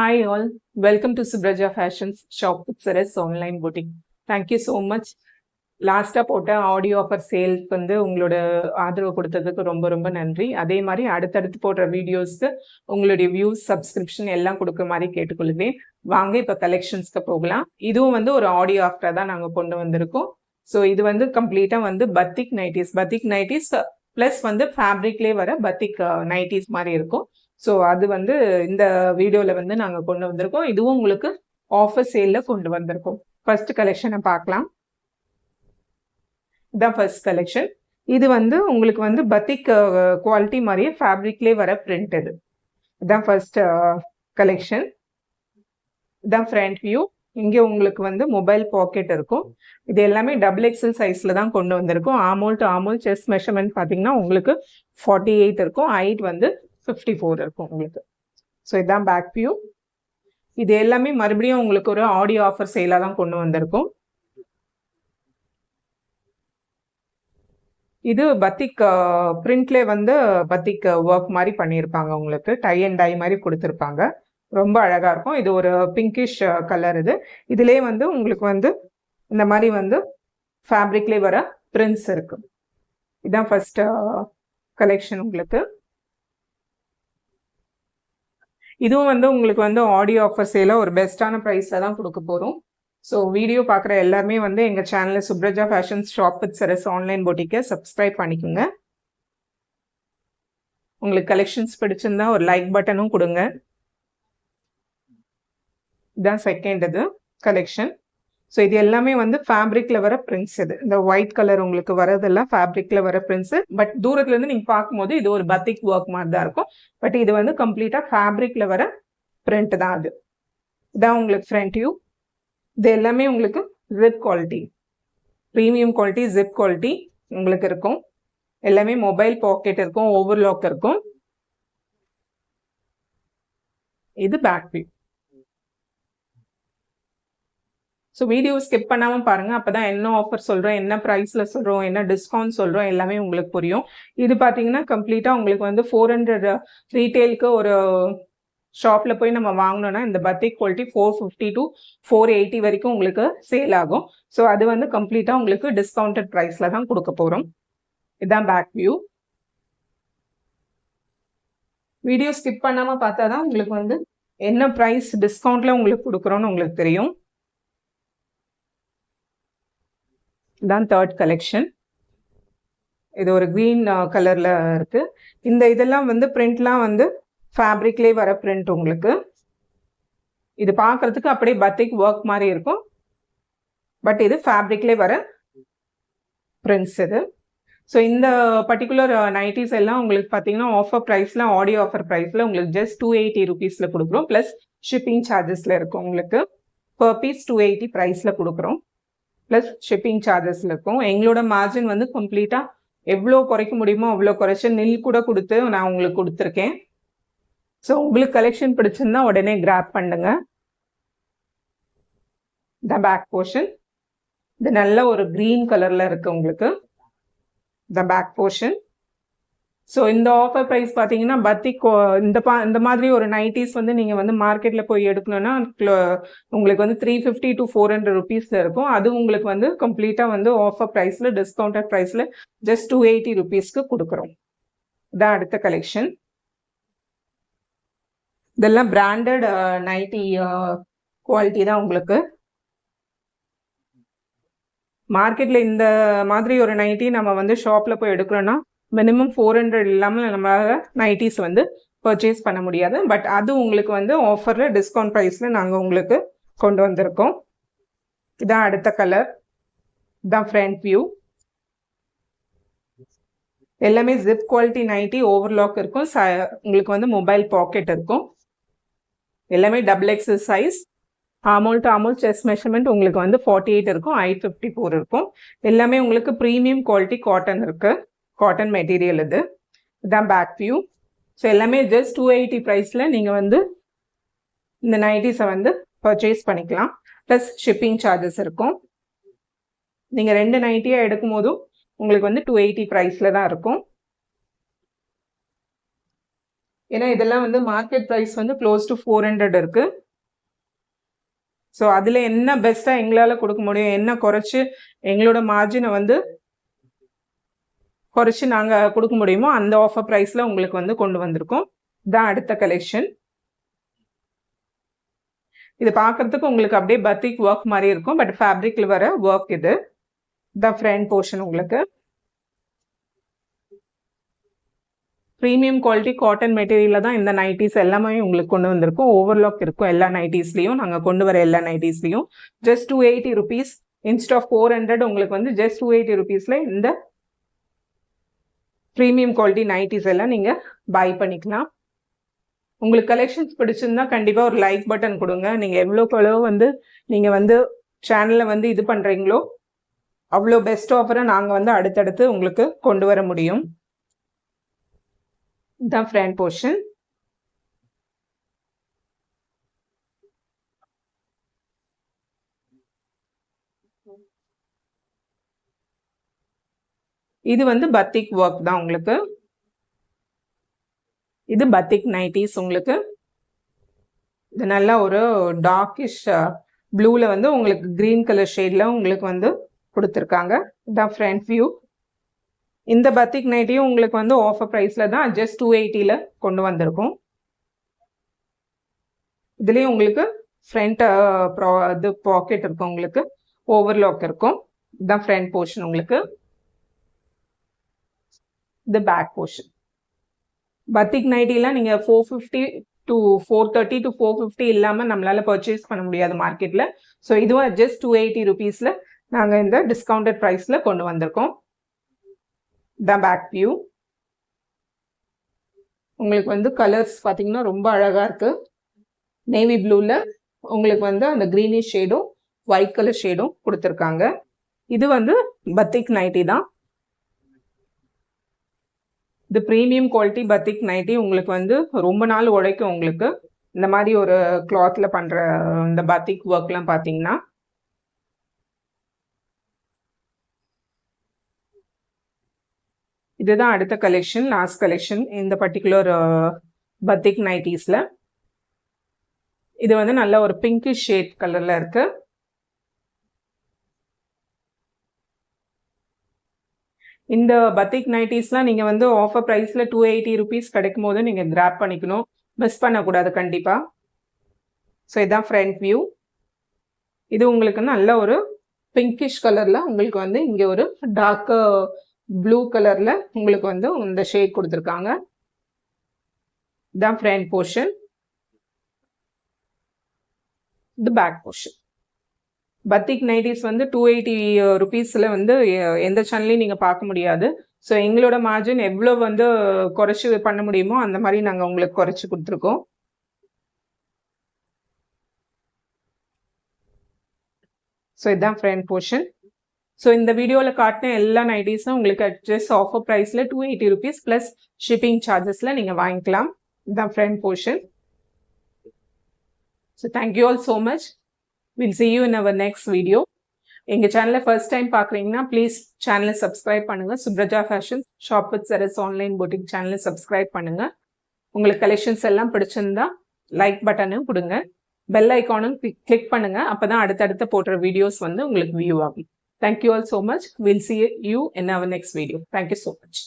Hi all welcome to Supraja fashions shop with Saras online boutique Thank you so லாஸ்ட்டாக போட்ட audio offer சேல்க்கு வந்து உங்களோட ஆதரவு கொடுத்ததுக்கு ரொம்ப ரொம்ப நன்றி. அதே மாதிரி அடுத்தடுத்து போடுற வீடியோஸ்க்கு உங்களுடைய வியூஸ் சப்ஸ்கிரிப்ஷன் எல்லாம் கொடுக்குற மாதிரி கேட்டுக்கொள்வேன் வாங்க இப்போ கலெக்ஷன்ஸ்க்கு போகலாம். இதுவும் வந்து ஒரு ஆடியோ ஆஃபராக தான் நாங்கள் கொண்டு வந்திருக்கோம். ஸோ இது வந்து கம்ப்ளீட்டாக வந்து batik nighties batik nighties plus வந்து ஃபேப்ரிக்லேயே வர பத்திக் நைட்டிஸ் uh, மாதிரி இருக்கும். ஸோ அது வந்து இந்த வீடியோவில் வந்து நாங்கள் கொண்டு வந்திருக்கோம். இதுவும் உங்களுக்கு ஆஃபர் சேலில் கொண்டு வந்திருக்கோம். ஃபர்ஸ்ட் கலெக்ஷனை பார்க்கலாம். இதான் ஃபர்ஸ்ட் கலெக்ஷன் இது வந்து உங்களுக்கு வந்து பத்திக் குவாலிட்டி மாதிரியே ஃபேப்ரிக்லேயே வர பிரிண்ட் இது. இதான் ஃபர்ஸ்ட் கலெக்ஷன் இதான் ஃப்ரண்ட் வியூ இங்கே உங்களுக்கு வந்து மொபைல் பாக்கெட் இருக்கும். இது எல்லாமே டபுள் எக்ஸல் சைஸில் தான் கொண்டு வந்திருக்கும். Armhole to armhole chest measurement பார்த்தீங்கன்னா உங்களுக்கு ஃபார்ட்டி எயிட் இருக்கும். ஹைட் வந்து ஃபிஃப்டி ஃபோர் இருக்கும் உங்களுக்கு. ஸோ இதுதான் பேக் வியூ இது எல்லாமே மறுபடியும் உங்களுக்கு ஒரு ஆடியோ ஆஃபர் சேலாக தான் கொண்டு வந்திருக்கும். இது பத்திக் பிரிண்ட்லே uh, வந்து பத்திக் ஒர்க் uh, மாதிரி பண்ணியிருப்பாங்க உங்களுக்கு. டை அண்ட் டை மாதிரி கொடுத்துருப்பாங்க. ரொம்ப அழகாக இருக்கும். இது ஒரு பிங்கிஷ் கலர் uh, இது. இதுலேயே வந்து உங்களுக்கு வந்து இந்த மாதிரி வந்து ஃபேப்ரிக்லேயே வர பிரிண்ட்ஸ் இருக்கு. இதுதான் ஃபர்ஸ்ட் கலெக்ஷன் உங்களுக்கு. இதுவும் வந்து உங்களுக்கு வந்து ஆடியோ ஆஃபர் சேல ஒரு பெஸ்ட்டான ப்ரைஸில் தான் கொடுக்க போகிறோம் ஸோ வீடியோ பார்க்குற எல்லாருமே வந்து எங்கள் சேனலில் Supraja fashions shop with Saras online போட்டிக்கை subscribe பண்ணிக்கோங்க. உங்களுக்கு கலெக்ஷன்ஸ் பிடிச்சிருந்தா ஒரு லைக் பட்டனும் கொடுங்க. இதுதான் செகண்ட் இது கலெக்ஷன் ஸோ இது எல்லாமே வந்து ஃபேப்ரிக்ல வர பிரிண்ட்ஸ் இது. இந்த ஒயிட் கலர் உங்களுக்கு வரதெல்லாம் ஃபேப்ரிக்ல வர பிரிண்ட்ஸ் பட் தூரத்துல இருந்து நீங்க பார்க்கும்போது இது ஒரு பத்திக் ஒர்க் மாதிரி தான் இருக்கும். பட் இது வந்து கம்ப்ளீட்டா ஃபேப்ரிக்ல வர பிரிண்ட் தான் அது. இதான் உங்களுக்கு ஃப்ரண்ட் வியூ இது எல்லாமே உங்களுக்கு zip quality premium quality zip quality உங்களுக்கு இருக்கும். எல்லாமே மொபைல் பாக்கெட் இருக்கும் ஓவர்லாக் இருக்கும். இது back view so video skip பண்ணாமல் பாருங்கள் அப்போ தான் என்ன ஆஃபர் சொல்கிறோம் என்ன ப்ரைஸில் சொல்கிறோம் என்ன டிஸ்கவுண்ட் சொல்கிறோம் எல்லாமே உங்களுக்கு புரியும். இது பார்த்தீங்கன்னா கம்ப்ளீட்டாக உங்களுக்கு வந்து ஃபோர் ஹண்ட்ரட் ரீட்டெயிலுக்கு ஒரு ஷாப்பில் போய் நம்ம வாங்கினோன்னா இந்த batik quality four fifty to four eighty வரைக்கும் உங்களுக்கு சேல் ஆகும். ஸோ அது வந்து கம்ப்ளீட்டாக உங்களுக்கு டிஸ்கவுண்டட் ப்ரைஸில் தான் கொடுக்க போகிறோம் இதுதான் பேக் வியூ வீடியோ ஸ்கிப் பண்ணாமல் பார்த்தா தான் உங்களுக்கு வந்து என்ன ப்ரைஸ் டிஸ்கவுண்ட்டில் உங்களுக்கு கொடுக்குறோன்னு உங்களுக்கு தெரியும். தான் தேர்ட் கலெக்ஷன் இது ஒரு க்ரீன் கலரில் uh, இருக்குது இந்த இதெல்லாம் வந்து பிரிண்ட்லாம் வந்து ஃபேப்ரிக்லேயே வர பிரிண்ட் உங்களுக்கு. இது பார்க்குறதுக்கு அப்படியே பத்திக் ஒர்க் மாதிரி இருக்கும். பட் இது ஃபேப்ரிக்லேயே வர பிரிண்ட்ஸ் இது. ஸோ இந்த பர்டிகுலர் நைட்டிஸ் uh, எல்லாம் உங்களுக்கு பார்த்தீங்கன்னா ஆஃபர் ப்ரைஸில் ஆடியோ ஆஃபர் ப்ரைஸில் உங்களுக்கு ஜஸ்ட் டூ எயிட்டி ருபீஸில் கொடுக்குறோம். ப்ளஸ் ஷிப்பிங் சார்ஜஸில் இருக்கும் உங்களுக்கு. பர் பீஸ் டூ எயிட்டி ப்ரைஸில் கொடுக்குறோம். ப்ளஸ் ஷிப்பிங் சார்ஜஸில் இருக்கும். எங்களோட மார்ஜின் வந்து கம்ப்ளீட்டாக எவ்வளோ குறைக்க முடியுமோ அவ்வளோ குறைச்சி நெல் கூட கொடுத்து நான் உங்களுக்கு கொடுத்துருக்கேன். ஸோ உங்களுக்கு கலெக்ஷன் பிடிச்சிருந்தா உடனே கிராப் பண்ணுங்க. த பேக் போர்ஷன் இது நல்ல ஒரு க்ரீன் கலரில் இருக்கு உங்களுக்கு. த பேக் போர்ஷன் ஸோ இந்த ஆஃபர் ப்ரைஸ் பார்த்தீங்கன்னா பத்திக் இந்த பா இந்த மாதிரி ஒரு நைட்டிஸ் வந்து நீங்கள் வந்து மார்க்கெட்டில் போய் எடுக்கணும்னா உங்களுக்கு வந்து three fifty to four hundred ருபீஸில் இருக்கும். அது உங்களுக்கு வந்து கம்ப்ளீட்டாக வந்து ஆஃபர் ப்ரைஸில் டிஸ்கவுண்டட் ப்ரைஸில் ஜஸ்ட் டூ எயிட்டி ருபீஸ்க்கு கொடுக்குறோம். இதான் அடுத்த கலெக்ஷன் இதெல்லாம் பிராண்டட் நைட்டி குவாலிட்டி தான் உங்களுக்கு. மார்க்கெட்டில் இந்த மாதிரி ஒரு நைட்டி நம்ம வந்து ஷாப்பில் போய் எடுக்கிறோன்னா மினிமம் ஃபோர் ஹண்ட்ரட் இல்லாமல் நம்மளால் நைட்டிஸ் வந்து பர்ச்சேஸ் பண்ண முடியாது. பட் அது உங்களுக்கு வந்து ஆஃபரில் டிஸ்கவுண்ட் ப்ரைஸில் நாங்கள் உங்களுக்கு கொண்டு வந்திருக்கோம். இதான் அடுத்த கலர் இதான் ஃப்ரண்ட் வியூ எல்லாமே ஜிப் குவாலிட்டி நைட்டி ஓவர்லாக் இருக்கும். ச உங்களுக்கு வந்து மொபைல் பாக்கெட் இருக்கும். எல்லாமே double XL size armhole to armhole chest measurement உங்களுக்கு வந்து ஃபார்ட்டி எயிட் இருக்கும். ஐ ஃபிஃப்டி ஃபோர் இருக்கும். எல்லாமே உங்களுக்கு ப்ரீமியம் குவாலிட்டி காட்டன் இருக்குது காட்டன் மெட்டீரியல் இது. இதுதான் பேக் வியூ ஸோ எல்லாமே ஜஸ்ட் டூ எயிட்டி ப்ரைஸில் நீங்கள் வந்து இந்த நைட்டிஸை வந்து பர்ச்சேஸ் பண்ணிக்கலாம். ப்ளஸ் ஷிப்பிங் சார்ஜஸ் இருக்கும். நீங்கள் ரெண்டு நைட்டியாக எடுக்கும் போதும் உங்களுக்கு வந்து டூ எயிட்டி ப்ரைஸில் தான் இருக்கும். ஏன்னா இதெல்லாம் வந்து மார்க்கெட் ப்ரைஸ் வந்து க்ளோஸ் டு ஃபோர் ஹண்ட்ரட் இருக்குது ஸோ அதில் என்ன பெஸ்ட்டாக எங்களால் கொடுக்க முடியும் என்ன குறைச்சி எங்களோட மார்ஜினை வந்து குறைச்சி நாங்கள் கொடுக்க முடியுமோ அந்த ஆஃபர் ப்ரைஸில் உங்களுக்கு வந்து கொண்டு வந்திருக்கோம். தான் அடுத்த கலெக்ஷன் இது பார்க்கறதுக்கு உங்களுக்கு அப்படியே பத்திக் ஒர்க் மாதிரி இருக்கும் பட் ஃபேப்ரிக்கில் வர ஒர்க் இது. த ஃப்ரண்ட் போர்ஷன் உங்களுக்கு. ப்ரீமியம் குவாலிட்டி காட்டன் மெட்டீரியலில் தான் இந்த நைட்டிஸ் எல்லாமே உங்களுக்கு கொண்டு வந்திருக்கும். ஓவர்லாக் இருக்கும் எல்லா நைட்டிஸ்லையும் நாங்கள் கொண்டு வர எல்லா நைட்டிஸ்லையும் just two eighty rupees instead of four hundred உங்களுக்கு வந்து ஜஸ்ட் டூ எயிட்டி ருபீஸில் இந்த ப்ரீமியம் குவாலிட்டி நைட்டிஸ் எல்லாம் நீங்கள் பை பண்ணிக்கலாம். உங்களுக்கு கலெக்ஷன்ஸ் பிடிச்சிருந்தா கண்டிப்பாக ஒரு லைக் பட்டன் கொடுங்க. நீங்கள் எவ்வளோக்கு எவ்வளோ வந்து நீங்கள் வந்து சேனலில் வந்து இது பண்ணுறீங்களோ அவ்வளோ பெஸ்ட் ஆஃபரை நாங்கள் வந்து அடுத்தடுத்து உங்களுக்கு கொண்டு வர முடியும். இதுதான் ஃப்ரண்ட் போர்ஷன் இது வந்து பத்திக் ஒர்க் தான் உங்களுக்கு. இது பத்திக் நைட்டிஸ் உங்களுக்கு. இது நல்லா ஒரு டார்க்கிஷ் ப்ளூவில் uh, வந்து உங்களுக்கு க்ரீன் கலர் ஷேடில் உங்களுக்கு வந்து கொடுத்துருக்காங்க. இதான் ஃப்ரண்ட் வியூ இந்த பத்திக் நைட்டியும் உங்களுக்கு வந்து ஆஃபர் ப்ரைஸில் தான் ஜஸ்ட் டூ எயிட்டியில் கொண்டு வந்திருக்கும். இதுலேயும் உங்களுக்கு ஃப்ரண்ட் ப்ரா uh, இது பாக்கெட் இருக்கும் உங்களுக்கு. ஓவர்லாக் இருக்கும். இதுதான் ஃப்ரண்ட் போர்ஷன் உங்களுக்கு. தி பேக் போர்ஷன் பத்திக் நைட்டிலாம் நீங்கள் four fifty to four thirty to four fifty இல்லாமல் நம்மளால் பர்ச்சேஸ் பண்ண முடியாது மார்க்கெட்டில் ஸோ இதுவும் ஜஸ்ட் டூ எயிட்டி ருபீஸில் நாங்கள் இந்த டிஸ்கவுண்டட் ப்ரைஸில் கொண்டு வந்திருக்கோம். த பேக் வியூ உங்களுக்கு வந்து கலர்ஸ் பார்த்தீங்கன்னா ரொம்ப அழகாக இருக்குது நேவி ப்ளூவில் உங்களுக்கு வந்து அந்த க்ரீனிஷ் ஷேடும் ஒயிட் கலர் ஷேடும் கொடுத்துருக்காங்க. இது வந்து பத்திக் நைட்டி தான். இந்த ப்ரீமியம் குவாலிட்டி பத்திக் நைட்டி உங்களுக்கு வந்து ரொம்ப நாள் உழைக்கும் உங்களுக்கு. இந்த மாதிரி ஒரு கிளாத்தில் பண்ணுற இந்த பத்திக் ஒர்க்லாம் பார்த்தீங்கன்னா இதுதான் அடுத்த கலெக்ஷன் லாஸ்ட் கலெக்ஷன் இந்த பர்டிகுலர் பத்திக் நைட்டிஸில் இது வந்து நல்ல ஒரு பிங்கிஷ் ஷேட் கலரில் இருக்குது இந்த பத்திக் நைட்டிஸ்லாம் நீங்கள் வந்து ஆஃபர் ப்ரைஸில் டூ எயிட்டி ருபீஸ் கிடைக்கும் போது நீங்கள் கிராப் பண்ணிக்கணும். மிஸ் பண்ணக்கூடாது கண்டிப்பாக ஸோ இதுதான் ஃப்ரண்ட் வியூ இது உங்களுக்கு நல்ல ஒரு பிங்கிஷ் கலரில் உங்களுக்கு வந்து இங்கே ஒரு டார்க்கு ப்ளூ கலரில் உங்களுக்கு வந்து இந்த ஷேட் கொடுத்துருக்காங்க. இதுதான் ஃப்ரண்ட் போர்ஷன் இது பேக் போர்ஷன் பத்திக் நைட்டிஸ் வந்து டூ எயிட்டி ருபீஸில் வந்து எந்த சேனல்லையும் நீங்கள் பார்க்க முடியாது. ஸோ எங்களோட மார்ஜின் எவ்வளோ வந்து குறைச்சி பண்ண முடியுமோ அந்த மாதிரி நாங்கள் உங்களுக்கு குறைச்சி கொடுத்துருக்கோம். ஸோ இதுதான் ஃப்ரண்ட் போர்ஷன் ஸோ இந்த வீடியோவில் காட்டின எல்லா நைட்டிஸும் உங்களுக்கு அட்ஜஸ்ட் ஆஃபர் ப்ரைஸில் two eighty rupees plus shipping சார்ஜஸில் நீங்கள் வாங்கிக்கலாம். இதுதான் front portion so thank you all so much will see you in our next video எங்கள் சேனலை ஃபர்ஸ்ட் டைம் பார்க்குறீங்கன்னா ப்ளீஸ் சேனலை சப்ஸ்கிரைப் பண்ணுங்கள் Supraja fashion shop with Saras online boating சேனலை subscribe பண்ணுங்கள் உங்களுக்கு கலெக்ஷன்ஸ் எல்லாம் பிடிச்சிருந்தா லைக் பட்டனும் கொடுங்க. பெல் ஐக்கானும் கிளிக் பண்ணுங்கள் அப்போ தான் அடுத்தடுத்த போடுற வீடியோஸ் வந்து உங்களுக்கு வியூ ஆகும். Thank you all so much will see you in our next video thank you so much